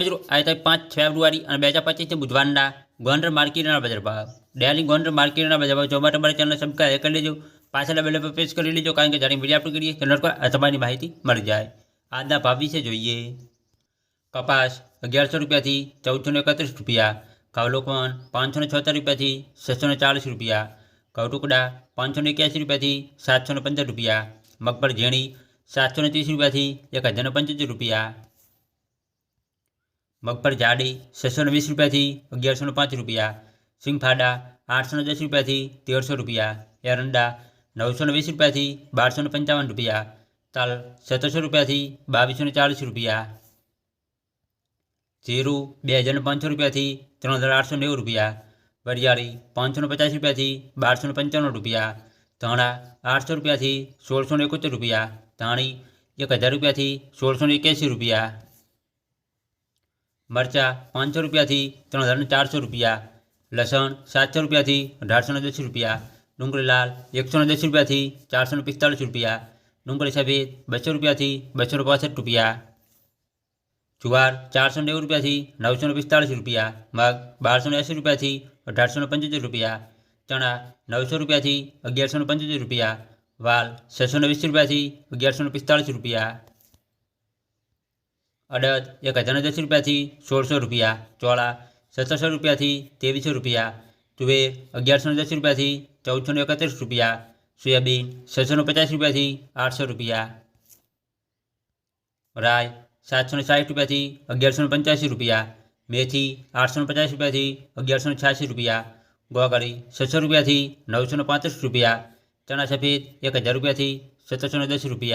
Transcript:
મિત્રો આઈતાય 5 ફેબ્રુઆરી અને 25 2025 ને બુધવારના ગોંડર માર્કેટના બજાર ભાવ ડેલી ગોંડર માર્કેટના બજાર ભાવ 24 નંબર ચેનલને સબ્સ્ક્રાઇબ કરી લેજો પાછળ બલે પર પેશ કરી લેજો કારણ કે જાની મીડિયાફટ કરીએ તો લડકો આ તમામની માહિતી મર જાય આજના ભાવ વિશે જોઈએ કપાસ 1100 રૂપિયા થી 1431 રૂપિયા કાવલોકન 564 રૂપિયા થી 640 રૂપિયા કવટુકડા 581 રૂપિયા થી 715 રૂપિયા મગપર જેણી 730 રૂપિયા થી 1050 રૂપિયા મગફળ જાડી ને વીસ રૂપિયાથી અગિયારસો પાંચ રૂપિયા સિંગફાડા આઠસો દસ રૂપિયાથી તેરસો રૂપિયા એરંડા નવસો ને વીસ રૂપિયાથી બારસો પંચાવન રૂપિયા તાલ સત્તરસો રૂપિયાથી બાવીસો ચાલીસ રૂપિયા જીરું બે હજાર પાંચસો રૂપિયાથી ત્રણ હજાર આઠસો નેવું રૂપિયા વરિયાળી પાંચસો પચાસ રૂપિયાથી બારસો પંચાણું રૂપિયા ધાણા આઠસો રૂપિયાથી સોળસો ને એકોતેર રૂપિયા ધાણી એક હજાર રૂપિયાથી સોળસો એક્યાસી રૂપિયા मरचा पाँच सौ रुपया थी तरह हज़ार चार सौ रुपया लसन सात सौ रुपया थी अठार सौ दस रुपया डूंगी लाल एक सौ दस रुपया थी चार सौ पिस्तालीस रुपया डूंगी सफेद बसौ रुपया थी बसौ पैंसठ रुपया जुआर चार सौ नौ रुपया थी नौ सौ पिस्तालीस रुपया मग बारह सौ अस्सी रुपया थी अठार सौ पंचोतर रुपया चना नौ सौ रुपया थी अग्यारह सौ पंचोतर रुपया वाल छः सौ नवीस रुपया थी अग्यारह सौ पिस्तालीस रुपया अडद एक हज़ार दस रुपया सोल सौ रुपया चौड़ा सत्रह सौ रुपया तेवीस सौ रुपया तुवेर अगियार सौ दस रुपया चौदह सौ इकतीस रुपया सोयाबीन सत सौ पचास रुपया आठ सौ रुपया राय सात सौ साठ रुपया अगियार सौ पंचासी रुपया मेथी आठ सौ पचास रुपया अगियार सौ छियासी रुपया गोगड़ी सत सौ रुपया नौ सौ पैंतीस रुपया चना सफेद एक हज़ार रुपया सत्रह सौ दस रुपया